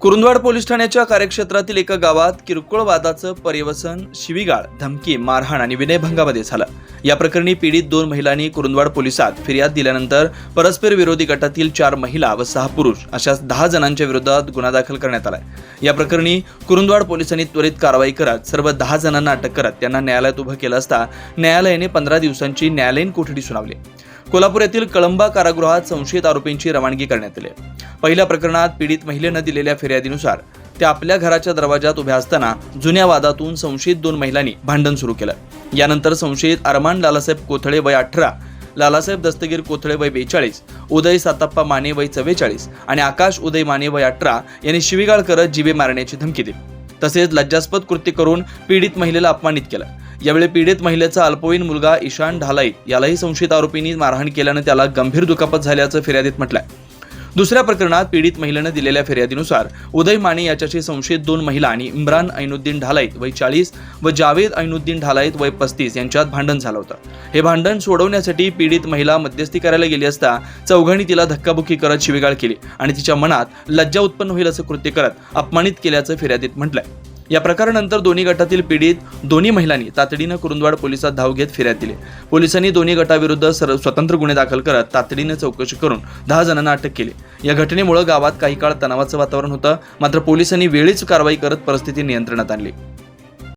Kurundwad police ठाण्याच्या कार्यक्षेत्रातील एका गावात किरकोळ वादाचं पर्यवसन शिवीगाळ धमकी मारहाण आणि विनयभंगामध्ये झालं. या प्रकरणी पीडित दोन महिलांनी कुरुंदवाड पोलिसात फिर्याद दिल्यानंतर परस्पर विरोधी गटातील चार महिला व सहा पुरुष अशा दहा जणांच्या विरोधात गुन्हा दाखल करण्यात आलाय. या प्रकरणी कुरुंदवाड पोलिसांनी त्वरित कारवाई करत सर्व दहा जणांना अटक करत त्यांना न्यायालयात उभं केलं असता न्यायालयाने पंधरा दिवसांची न्यायालयीन कोठडी सुनावली. कोल्हापूर येथील कळंबा कारागृहात संशयित आरोपींची रवानगी करण्यात आली. पहिल्या प्रकरणात पीडित महिलेनं दिलेल्या फिर्यादीनुसार त्या आपल्या घराच्या दरवाजात उभ्या असताना जुन्या वादातून संशयित दोन महिलांनी भांडण सुरू केलं. यानंतर संशयित अरमान लालासाहेब कोथळे वय अठरा लालासाहेब दस्तगीर कोथळे वय बेचाळीस उदय साताप्पा माने वय चव्वेचाळीस आणि आकाश उदय माने वय अठरा यांनी शिवीगाळ करत जिवे मारण्याची धमकी दिली. तसेच लज्जास्पद कृत्य करून पीडित महिलेला अपमानित केलं. यावेळी पीडित महिलेचा अल्पवयीन मुलगा ईशान ढालाई यालाही संशयित आरोपींनी मारहाण केल्यानं त्याला गंभीर दुखापत झाल्याचं फिर्यादीत म्हटलंय. दुसऱ्या प्रकरणात पीडित महिलेनं दिलेल्या फिर्यादीनुसार उदय माने याच्याशी संशयित दोन महिला आणि इम्रान ऐनुद्दीन ढालाईत वय चाळीस व जावेद ऐनुद्दीन ढालाईत वय पस्तीस यांच्यात भांडण झालं होतं. हे भांडण सोडवण्यासाठी पीडित महिला मध्यस्थी करायला गेली असता चौघांनी तिला धक्काबुक्की करत शिवीगाळ केली आणि तिच्या मनात लज्जा उत्पन्न होईल असं कृत्य करत अपमानित केल्याचं फिर्यादीत म्हटलंय. या प्रकारानंतर दोन्ही गटातील पीडित दोन्ही महिलांनी तातडीनं कुरुंदवाड पोलिसात धाव घेत फिर्याद दिली. पोलिसांनी दोन्ही गटाविरुद्ध सर स्वतंत्र गुन्हे दाखल करत तातडीनं चौकशी करून दहा जणांना अटक केली. या घटनेमुळे गावात काही काळ तणावाचं वातावरण होतं मात्र पोलिसांनी वेळीच कारवाई करत परिस्थिती नियंत्रणात आणली.